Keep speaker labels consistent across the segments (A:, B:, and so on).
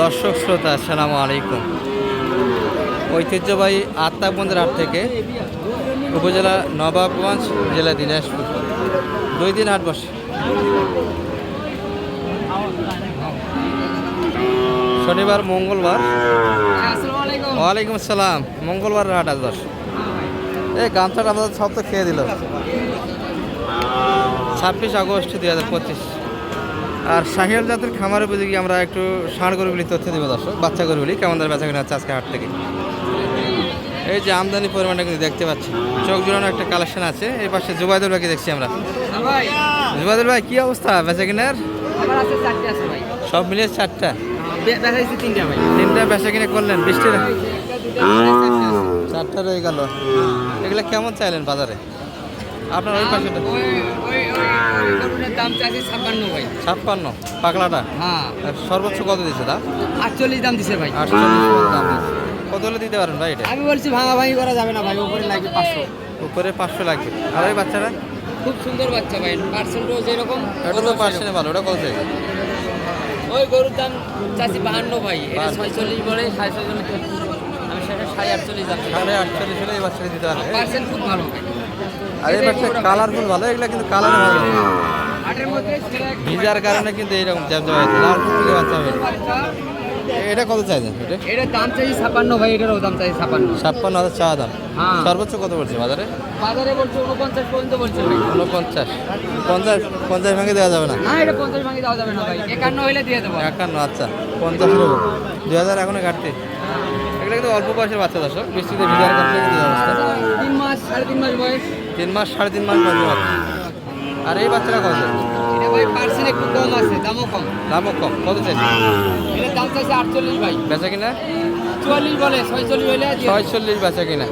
A: দর্শক শ্রোতা, আসসালামু আলাইকুম। ঐতিহ্যবাহী আত্মাবন্দের হাট থেকে উপজেলা নবাবগঞ্জ, জেলা দিনাজপুর। দুই দিন হাট বসে শনিবার, মঙ্গলবার। ওয়ালাইকুম আসসালাম। মঙ্গলবার হাট আজ দশ। এই গামছাটা আমাদের সব তো খেয়ে দিল। ছাব্বিশ আগস্ট দুই হাজার পঁচিশ। আর শাহিয়াল জাতের খামার উপযোগী আমরা একটু ষাঁড় গরুগুলি তথ্য দেবো দর্শক। বাচ্চা গরুগুলি কেমন দামে বেচা কিনা হচ্ছে আজকে হাট থেকে? এই যে আমদানি পরিমাণটা কিন্তু দেখতে পাচ্ছি। চোখ জোড়ানো একটা কালেকশন আছে। এই পাশে জুবাইদুল ভাইকে দেখছি আমরা। জুবাইদুল ভাই কি অবস্থা? বেচা কিনার? সব মিলিয়ে চারটা? তিনটা বেচা কিনে করলেন বৃষ্টির চারটা রয়ে গেল। এগুলো কেমন চাইলেন বাজারে? আপনার ওই পাশেটা
B: দাম চাইছে ছাপ্পান্ন ভাই।
A: ছাপ্পান্ন পাকলাটা?
B: হ্যাঁ।
A: সর্বোচ্চ কত দিচ্ছে দাম
B: আটচল্লিশ দাম দিছে ভাই।
A: আটচল্লিশ দাম কত হলে দিতে পারেন ভাই এটা?
B: আমি বলছি ভাঙা ভাঙি করা যাবে না ভাই উপরে লাগবে পাঁচশো।
A: উপরে পাঁচশো লাগবে। আর ওই বাচ্চারা
B: খুব সুন্দর বাচ্চা ভাই পার্সেন্টও যেরকম
A: ওটা তো পার্সেন্টে ভালো ওটা কত?
B: ওই গরুর দাম চাষি বাহান্ন ভাই এটা ছয়চল্লিশ বলে সাড়ে ছয়চল্লিশ আমি সেটা সাড়ে আটচল্লিশ দাম
A: সাড়ে আটচল্লিশ হলে এই বাচ্চাটা দিতে পারবে।
B: পার্সেন্ট খুব ভালো ভাই।
A: আর এই কালারফুল ভালো এগুলো কিন্তু কালার ভালো
B: ছেলে এক
A: ভিজার কারণে কিন্তু এইরকম জ্যামজা হয়েছে। লাল ফুল বাচ্চা হবে এটা কত চাইছেন এটা?
B: দাম চাইছি ছাপ্পান্ন ভাই এটারও দাম চাইছি ছাপ্পান্ন।
A: ছাপ্পান্ন হাজার চা দাম।
B: হ্যাঁ।
A: সর্বোচ্চ কত পড়ছে বাজারে?
B: বাজারে বলছে উনপঞ্চাশ পর্যন্ত বলছে ভাই।
A: উনপঞ্চাশ। পঞ্চাশ পঞ্চাশ ভাঙে দেওয়া যাবে না।
B: না এটা পঞ্চাশ ভাঙি দেওয়া যাবে না ভাই। একান্ন হলে দিয়ে দেবো।
A: একান্ন আচ্ছা। পঞ্চাশ নেব দুই হাজার এখনও ঘাটতি। এগুলো কিন্তু অল্প বয়সের বাচ্চা দর্শক। বৃষ্টিতে ভিজার কাছে কিন্তু
B: তিন মাস সাড়ে তিন মাস বয়স।
A: তিন মাস সাড়ে তিন মাস বাচ্চা আর এই বাচ্চারা কত?
B: এটা ভাই পার্সেন্ট একটু কম আছে দামও কম।
A: দামও কম। কত চাইছে?
B: দাম চাইছে আটচল্লিশ ভাই।
A: বেচা কিনা?
B: চুয়াল্লিশ বলে ছয়চল্লিশ হলে
A: ছয়চল্লিশ বেচা কিনা।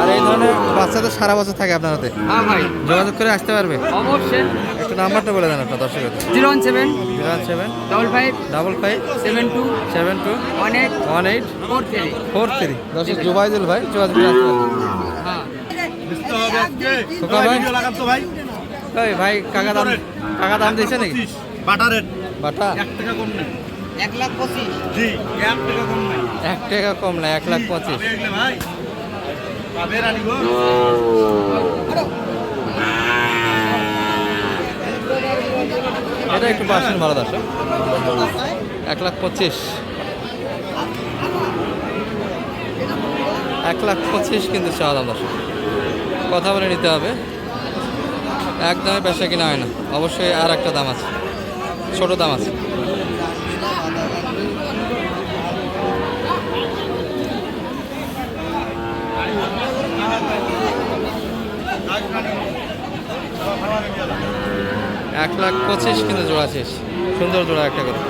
A: আর এই ধরনের বাচ্চা তো সারা বছর থাকে আপনার হাতে।
B: হ্যাঁ ভাই।
A: যোগাযোগ করে আসতে পারবে?
B: অবশ্যই।
A: একটু নাম্বারটা বলে দেন আপনার দর্শকের
B: zero one seven.
A: Zero one seven.
B: Double five.
A: Double five.
B: Seven two.
A: Seven two.
B: One eight.
A: One eight.
B: Four three.
A: Four three. দর্শক জুবাইদুল ভাই যোগাযোগ করে আসতে পারবে।
B: হ্যাঁ
A: ভাই। ভাই। কাকা দাম কাকা দাম দিয়েছে নাকি?
C: বাটা রেট
A: বাটা?
C: এক টাকা কম নেই।
B: এক লাখ পঁচিশ।
C: জি এক টাকা কম নেই।
A: এক টাকা কম না এক লাখ পঁচিশ।
C: ভাই।
A: এটা একটু পার্সেন্ট ভালো দর্শক এক লাখ পঁচিশ। এক লাখ পঁচিশ কিন্তু চাওয়া দাম দর্শক কথা বলে নিতে হবে। এক দামে বেচা কিনা হয় না। অবশ্যই আর একটা দাম আছে। ছোট দাম আছে। এক লাখ পঁচিশ কিন্তু জোড়া শেষ। সুন্দর জোড়া একটা করে।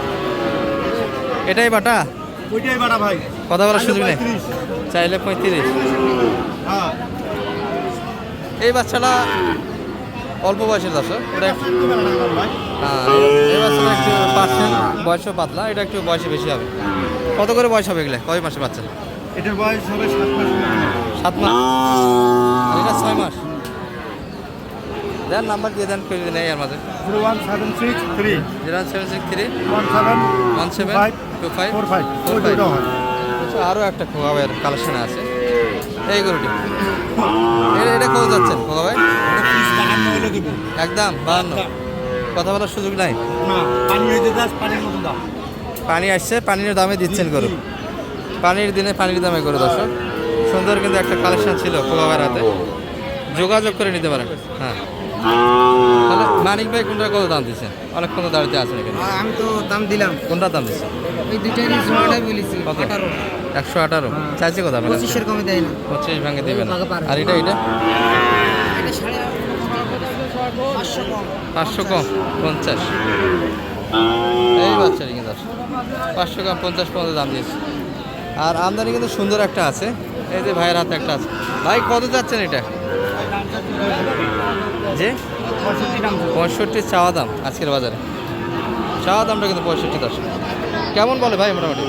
A: এটাই বাটা?
C: ওইটাই বাটা ভাই।
A: কথা বলার সুযোগ নেই। চাইলে পঁয়ত্রিশ।
C: হ্যাঁ।
A: এই বাচ্চাটা অল্প বয়সের দর্শক ওটা একটু
C: ভাই
A: হ্যাঁ এই বাচ্চাটা একটু পার্সেন্ট বয়সও পাতলা এটা একটু বয়সে বেশি হবে। কত করে বয়স হবে এগুলো? কয় মাসের বাচ্চা?
C: এটার বয়স হবে সাত মাস।
A: সাত মাস? এটা ছয় মাস। দেন নাম্বার দিয়ে দেন কেউ যদি নেই মাঝে।
C: Zero one seven six three.
A: Zero seven six three.
C: One seven
A: one seven two five.
C: Four five.
A: Four five. আচ্ছা আরও একটা খোকাবের কালেকশন আছে। এই গরুটি। এটা কত যাচ্ছেন খোকা ভাই? একদম, বাহান্ন। কথা বলার সুযোগ নাই?
C: পানি
A: আসছে, পানির দামে দিচ্ছেন গরু। পানির দিনে পানির দামে গরু, দর্শক। সুন্দর কিন্তু একটা কালেকশন ছিল কোলাবার হাতে যোগাযোগ করে নিতে পারেন। হ্যাঁ। মানিক ভাই কোনটা কত দাম দিচ্ছেন অনেকক্ষণ দাঁড়িয়ে আছেন এখানে?
B: আমি তো দাম দিলাম।
A: কোনটা দাম দিচ্ছেন
B: ওই দুইটাই জোড়াটাই বলেছি
A: কত? একশো আঠারো? চাইছে কত আপনার?
B: পঁচিশের কমে দেয় না।
A: পঁচিশ ভাঙে দেবেন। আর এটা এটা?
B: পাঁচশো কম।
A: পঞ্চাশ। এই বাচ্চাটি কিন্তু পাঁচশো কম পঞ্চাশ পর্যন্ত দাম দিয়েছে। আর আমদানি কিন্তু সুন্দর একটা আছে। এই যে ভাইয়ের হাতে একটা আছে। ভাই কত যাচ্ছেন এটা? যে
B: পঁয়ষট্টি
A: চাওয়া দাম আজকের বাজারে। চাওয়া দামটা কিন্তু পঁয়ষট্টি দশ। কেমন বলে ভাই মোটামুটি?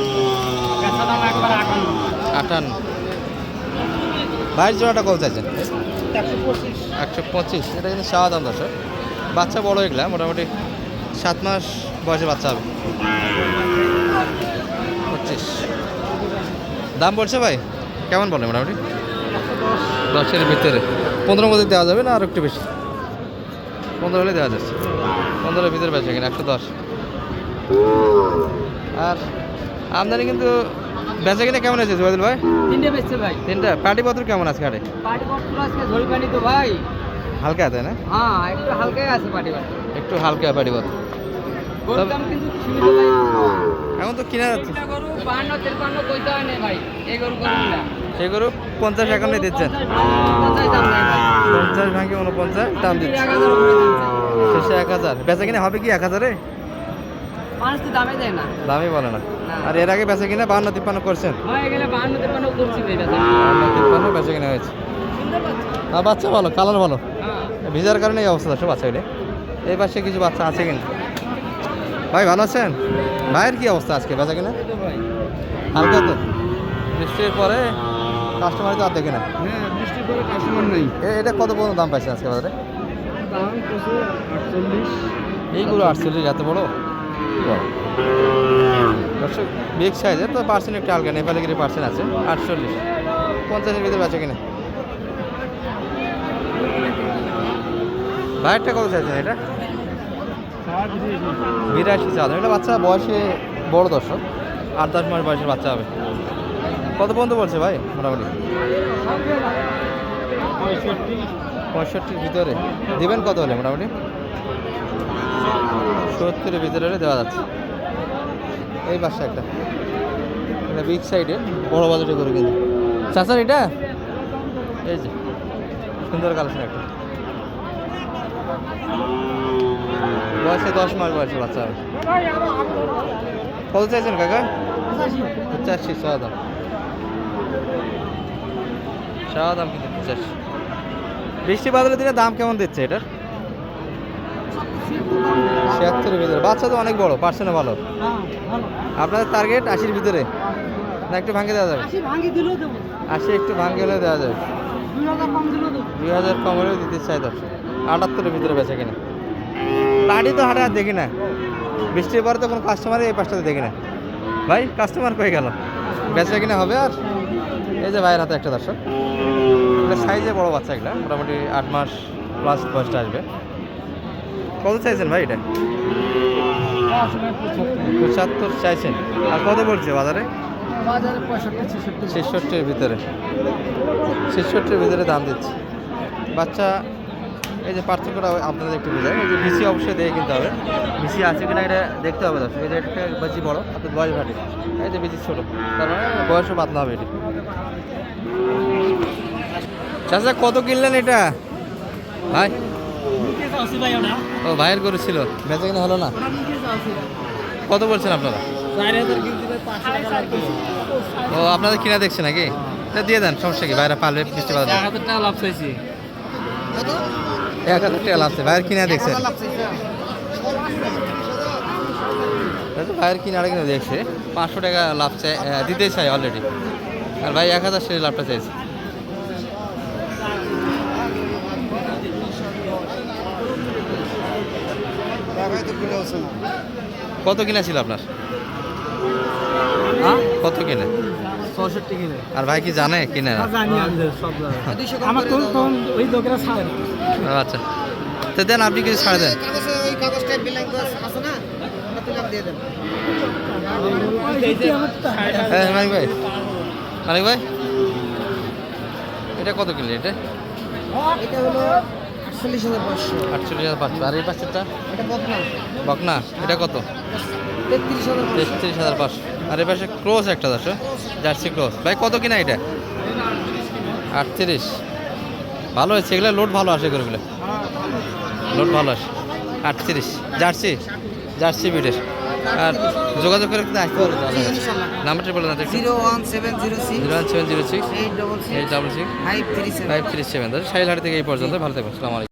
B: আটান্ন।
A: ভাইয়ের জোড়াটা কত চাইছেন?
B: একশো পঁচিশ।
A: একশো পঁচিশ। এটা কিন্তু চাওয়া দাম দশ। বাচ্চা বড় এগুলা মোটামুটি সাত মাস বয়সে বাচ্চা হবে। পঁচিশ। দাম বলছে ভাই? কেমন বলে মোটামুটি? দশের ভিতরে। পনেরো মধ্যে দেওয়া যাবে না আর একটু বেশি? পনেরো হলে দেওয়া যাচ্ছে। পনেরোর ভিতরে বেচে কিনা একশো দশ। আর আমদানি কিন্তু বেচা কিনা কেমন আছে জুবাদুল ভাই?
B: তিনটে বেচছে ভাই।
A: তিনটা? পার্টি পত্র কেমন আছে কাটে
B: পার্টি পত্র আজকে ঝড়ি পানি তো ভাই।
A: হালকা তাই না?
B: হ্যাঁ একটু হালকাই আছে পার্টি পত্র।
A: একটু হালকা পার্টি পত্র।
B: গরুর দাম কিন্তু সীমিত ভাই
A: এখন তো কিনা যাচ্ছে।
B: বাহান্ন তেরপান্ন কইতে হয় না ভাই এই গরু
A: সেই গরু পঞ্চাশ একান্নই দিচ্ছেন।
B: পঞ্চাশ
A: ভাঙে উনপঞ্চাশ দাম দিচ্ছে। শেষে এক হাজার। বেচা কিনা হবে কি এক হাজারে? দামই বলে না। আর এর আগে বেচা কিনা বান্ন তিপ্পান্ন করছেন।
B: বাহান্ন
A: তিপ্পান্ন বেচা। কিনা হয়েছে।
B: সুন্দর বাচ্চা।
A: ভালো কালার ভালো।
B: হ্যাঁ।
A: ভিজার কারণে এই অবস্থা সব বাচ্চা এই পাশে কিছু বাচ্চা আছে কিন্তু ভাই ভালো আছেন? ভাইয়ের কি অবস্থা আজকে বেচা কিনা? হালকা তো। বৃষ্টির পরে কাস্টমার তো আর দেখে না।
B: হ্যাঁ বৃষ্টি করে কাস্টমার নাই।
A: এটা কত পর্যন্ত দাম পাইছে আজকে বাজারে?
B: দাম প্রচুর আটচল্লিশ।
A: এইগুলো আটচল্লিশ এত বড়? বলো? দর্শক বিগ সাইজের তো পার্সেন্ট একটু আলগা নেপালি গিরি পার্সেন্ট আছে আটচল্লিশ। পঞ্চাশের ভিতরে বেচে কিনা? ভাইয়েরটা কত চাইছেন এটা? বিরাশি চাল এটা বাচ্চা বয়সে বড় দর্শক আট দশ মাস বয়সের বাচ্চা হবে। কত পর্যন্ত বলছে ভাই, মোটামুটি? পঁয়ষট্টির ভিতরে। দেবেন কত হলে মোটামুটি? সত্তরের ভিতরে হলে দেওয়া যাচ্ছে। এই পাশে একটা। এটা বিগ সাইডে বড় বাজারে করে কিন্তু। চাচার এটা? এই যে, সুন্দর কালেকশন একটা। বয়সে দশ মাস বয়সে বাচ্চা কত চাইছেন কাকা? পঁচাশি। চাওয়া দাম চাওয়া দাম কিন্তু পঁচাশি বৃষ্টি বাদলের দিনে দাম কেমন দিচ্ছে এটার? ছিয়াত্তরের ভিতরে। বাচ্চা তো অনেক বড় পার্সেন্টও ভালো। আপনাদের টার্গেট আশির ভিতরে? না একটু ভাঙে দেওয়া যাবে? আশি একটু ভাঙে হলে দেওয়া যাবে।
B: দুই হাজার কম
A: হলেও দিতে চাই দর্শক। আটাত্তরের ভিতরে বেচা কিনা। লাড়ি তো হাটে দেখি না। বৃষ্টির পরে তো কোনো কাস্টমারই এই পাশটাতে দেখি না। ভাই কাস্টমার কয়ে গেল? বেচা কিনা হবে আর? এই যে ভাইয়ের হাতে একটা দর্শক। এটা সাইজে বড় বাচ্চা এগুলা, মোটামুটি আট মাস প্লাস বয়সটা আসবে। কত চাইছেন ভাই এটা? পঁচাত্তর চাইছেন। আর কত বলছে বাজারে? ছেষট্টির ভিতরে। ছেষট্টির ভিতরে দাম দিচ্ছে। বাচ্চা, এই যে পার্থক্যটা আপনাদের একটু বোঝায় এই যে বিসি অবশ্যই দেখে কিনতে হবে। বিসি আছে কিনা এটা দেখতে হবে দর্শক। এই যে একটা বেশি বড় আপনার বয়স ভাটে। এই যে বেশি ছোটো। তার মানে বয়সও পাতলা হবে এটি। চাচা, কত কিনলেন এটা? ভাই? ও, ভাইয়ের গরু ছিল। বেচা কিনা হলো না? কত বলছেন আপনারা? ও, আপনাদের কিনা দেখছে নাকি? দিয়ে দেন, সমস্যা কি? ভাইরা পালবে বৃষ্টি
B: এক হাজার টাকা লাভ
A: এক হাজার টাকা ভাইয়ের কিনা তো ভাইয়ের কিনা কিনা দেখছে। পাঁচশো টাকা লাভ চাই দিতে চাই অলরেডি আর ভাই এক হাজার সে লাভটা চাইছে। কত কিনা ছিল আপনার?
B: হ্যাঁ?
A: কত কিনে? আর ভাই কি জানে কিনে ও, আচ্ছা। তো দেন আপনি কিছু ছাড়ে দেন। হ্যাঁ ভাই। মানিক ভাই? এটা কত কিনলে এটা?
B: এটা হলো আটচল্লিশ হাজার পাঁচশো।
A: আটচল্লিশ হাজার পাঁচশো। আর এই পাঁচশোটা?
B: এটা বকনা।
A: বকনা। এটা কত?
B: তেত্রিশ হাজার
A: তেত্রিশ হাজার পাঁচশো। আর এই পাশে ক্রোস একটা দশ জার্সি ক্রোস। ভাই কত কিনা এটা? আটত্রিশ। ভালো হয়েছে। এগুলো লোড ভালো আসে এগুলো লোড ভালো আসে। আটত্রিশ। জার্সি? জার্সি বিটের আর যোগাযোগ করে কিন্তু আসতে পারবে নাম্বারটা বলে না
B: zero one seven zero six.
A: Zero one seven zero six.
B: Eight double
A: eight double six.
B: Five three seven.
A: Five three seven. থেকে এই পর্যন্ত। ভালো থাকবেন। সালামালাইকুম